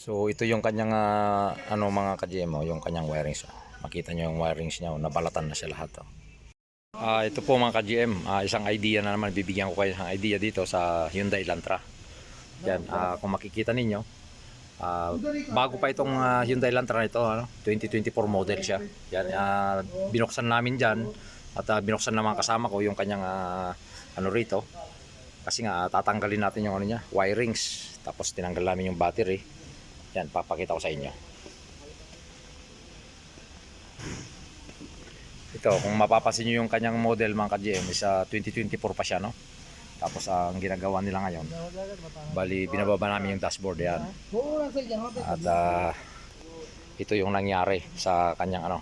So ito yung kanyang ah, ano mga ka-GM, oh, yung kanyang wirings. oh. Makita nyo yung wirings niya, oh, nabalatan na siya lahat. Oh. Ah, ito po mga ka-GM, ah, isang idea na naman bibigyan ko kayo ng idea dito sa Hyundai Elantra. Yan, ah, kung makikita ninyo, ah, bago pa itong ah, Hyundai Elantra na ito, ano, 2024 model siya. Yan, ah, binuksan namin diyan at ah, binuksan naman kasama ko yung kanyang ah, ano rito. Kasi nga tatanggalin natin yung ano niya, wirings. Tapos tinanggal namin yung battery. Yan, papakita ko sa inyo. Ito, kung mapapansin nyo yung kanyang model mga ka-GM, is ah, 2024 pa siya, no? Tapos ah, ang ginagawa nila ngayon, bali binababa namin yung dashboard yan. At ah, ito yung nangyari sa kanyang ano.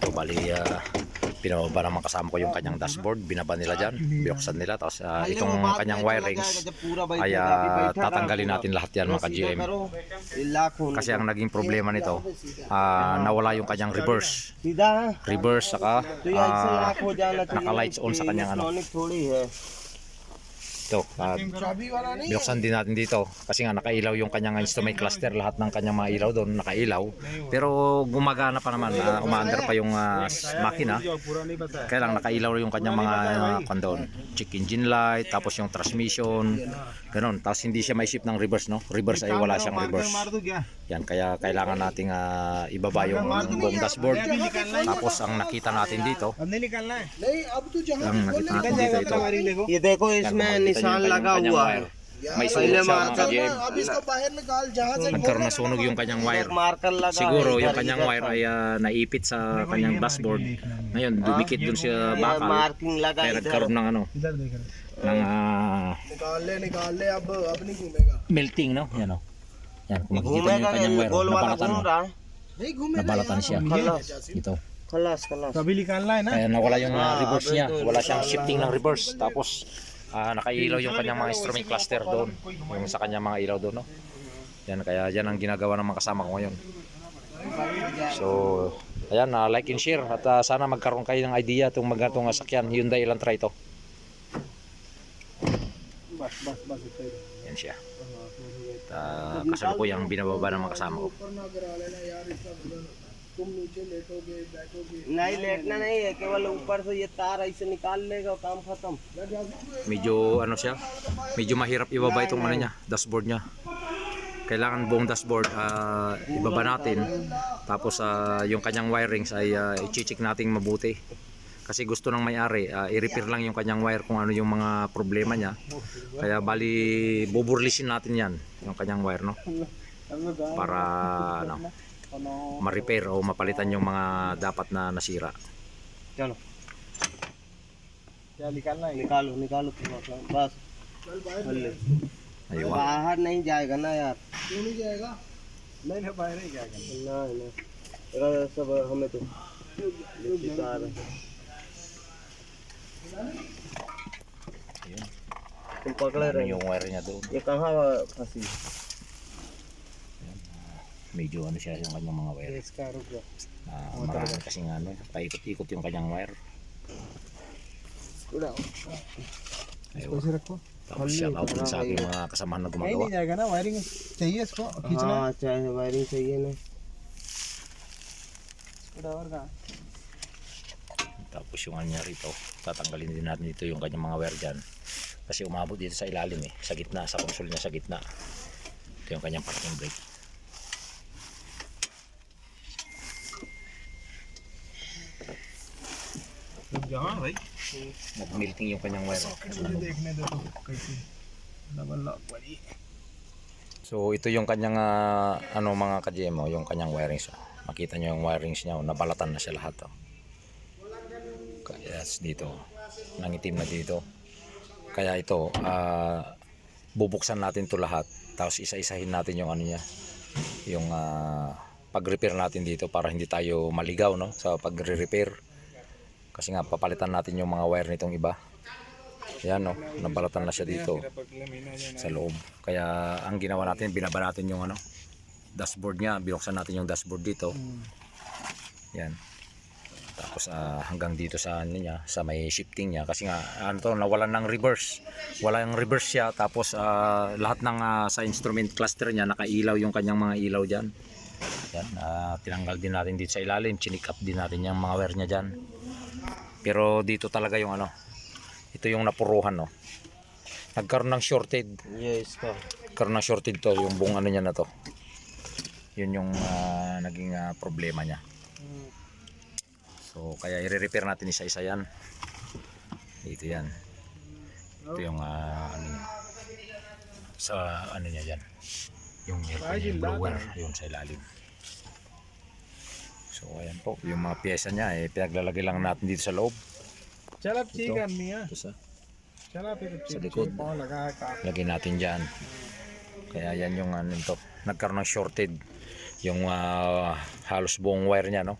Ito bali ah, binaba naman kasama ko yung kanyang dashboard, binaba nila dyan, binuksan nila, tapos uh, itong kanyang wirings ay uh, tatanggalin natin lahat yan mga GM. Kasi ang naging problema nito, uh, nawala yung kanyang reverse. Reverse, saka uh, naka-lights on sa kanyang ano. Ito, uh, binuksan din natin dito kasi nga nakailaw yung kanyang instrument cluster, lahat ng kanyang mga ilaw doon nakailaw. Pero gumagana pa naman, uh, umaandar pa yung uh, makina. Kaya lang nakailaw yung kanyang mga uh, check engine light, tapos yung transmission, ganun. Tapos hindi siya maisip ng reverse, no? Reverse ay wala siyang reverse. Yan, kaya kailangan nating uh, ibaba yung buong dashboard. Tapos ang nakita natin dito, ang nakita natin dito ito. Ye dekho isme निशान nyo yung kanyang- लगा kanyang हुआ wire. है may पहले sunog siya mga marker ka-GM अब इसको बाहर निकाल जहाँ से nagkaroon na sunog yung kanyang wire marker लगा siguro है, yung इधर- kanyang इधर wire पर। ay ah, naipit sa kanyang dashboard ngayon dumikit dun siya ये bakal मार्किंग लगा kaya इधर nagkaroon ng ano ng ah, निकाल ले निकाल ले अब अब नहीं घूमेगा melting no yan oh yan kung makikita nyo घूमेगा yung kanyang नहीं wire गोल वाला nabalatan घूम mo रहा है नहीं घूमेगा nabalatan siya खलास ito खलास खलास अभी निकालना है ना kaya nawala yung ah, Ah, reverse abe, niya ito, wala siyang shifting ng reverse tapos ah, nakailaw yung kanyang mga instrument cluster doon. Yung sa kanyang mga ilaw doon, no? Yan, kaya yan ang ginagawa ng mga kasama ko ngayon. So, ayan, uh, like and share. At uh, sana magkaroon kayo ng idea itong magkatong ah, sakyan. Hyundai Elantra ito. Yan siya. At uh, kasalukuyang binababa ng mga kasama ko. ऊपर ना गिरा लेना यार इसका वजन तुम नीचे लेटोगे बैठोगे नहीं लेटना नहीं है केवल ऊपर से ये तार ऐसे निकाल लेगा और काम खत्म medyo ano siya medyo mahirap ibaba itong ano niya dashboard niya kailangan buong dashboard ah, ibaba natin tapos ah, yung kanyang wirings ay uh, i-check nating mabuti kasi gusto ng may-ari ah, i-repair lang yung kanyang wire kung ano yung mga problema niya kaya bali buburlisin natin yan yung kanyang wire no para ano ma-repair o mapalitan yung mga dapat na nasira चलो क्या निकालना है निकालो निकालो थोड़ा सा बस खोल ले। ayun बाहर नहीं जाएगा ना यार क्यों नहीं जाएगा नहीं नहीं बाहर ही क्या करना नहीं नहीं तेरा सब हमें तो देखी तार है। ayun तुम पकड़े ano रहे yung wire niya doon ये कहाँ फंसी medyo ano siya yung kanyang mga wire इसका रुक जा Ah, marami kasi nga ano, paikot-ikot yung kanyang wire. Ayun. कैसे रखो Tapos siya out din sa aking mga kasamahan na नहीं gumagawa. नहीं जाएगा ना वायरिंग चाहिए इसको खींचना हाँ चाहे वायरिंग चाहिए ना स्क्रूड्राइवर का Tapos yung ano niya rito, tatanggalin din natin dito yung kanyang mga wire dyan. Kasi umabot dito sa ilalim eh, sa gitna, sa console niya sa gitna. Ito yung kanyang parking brake. Jangan, right? Nag-melting yung kanyang wire. So ito yung kanyang uh, ano mga ka-GMO, yung kanyang wirings. Oh. Makita nyo yung wirings niya, oh, nabalatan na siya lahat. Oh. Kaya yes, dito, nangitim na dito. Kaya ito, uh, bubuksan natin to lahat. Tapos isa-isahin natin yung ano niya, yung uh, pag-repair natin dito para hindi tayo maligaw no sa pagre-repair. Kasi nga papalitan natin yung mga wire nitong iba. Yan no, nabalatan na siya dito sa loob. Kaya ang ginawa natin, binaba natin yung ano, dashboard niya. Binuksan natin yung dashboard dito. Yan. Tapos ah, hanggang dito sa ano niya, sa may shifting niya kasi nga ano to nawalan ng reverse. Wala yung reverse siya tapos ah, lahat ng ah, sa instrument cluster niya nakailaw yung kanyang mga ilaw diyan. Yan, ah, tinanggal din natin dito sa ilalim, chinick up din natin yung mga wire niya diyan. Pero dito talaga yung ano, ito yung napuruhan no. Nagkaroon ng shorted. Yes ka. nagkaroon ng shorted to yung buong ano niya na to. Yun yung ah, naging ah, problema niya. So kaya i-repair natin isa-isa yan. Dito yan. Ito yung ah, ano niya. Sa ano niya yan. Yung aircon yung blower yun sa ilalim So ayan po, yung mga pyesa niya eh pinaglalagay lang natin dito sa loob. Charap chicken niya. Ito sa, Charap sa likod. Lagay natin diyan. Kaya yan yung ano to, nagkaroon ng shorted yung uh, halos buong wire niya no.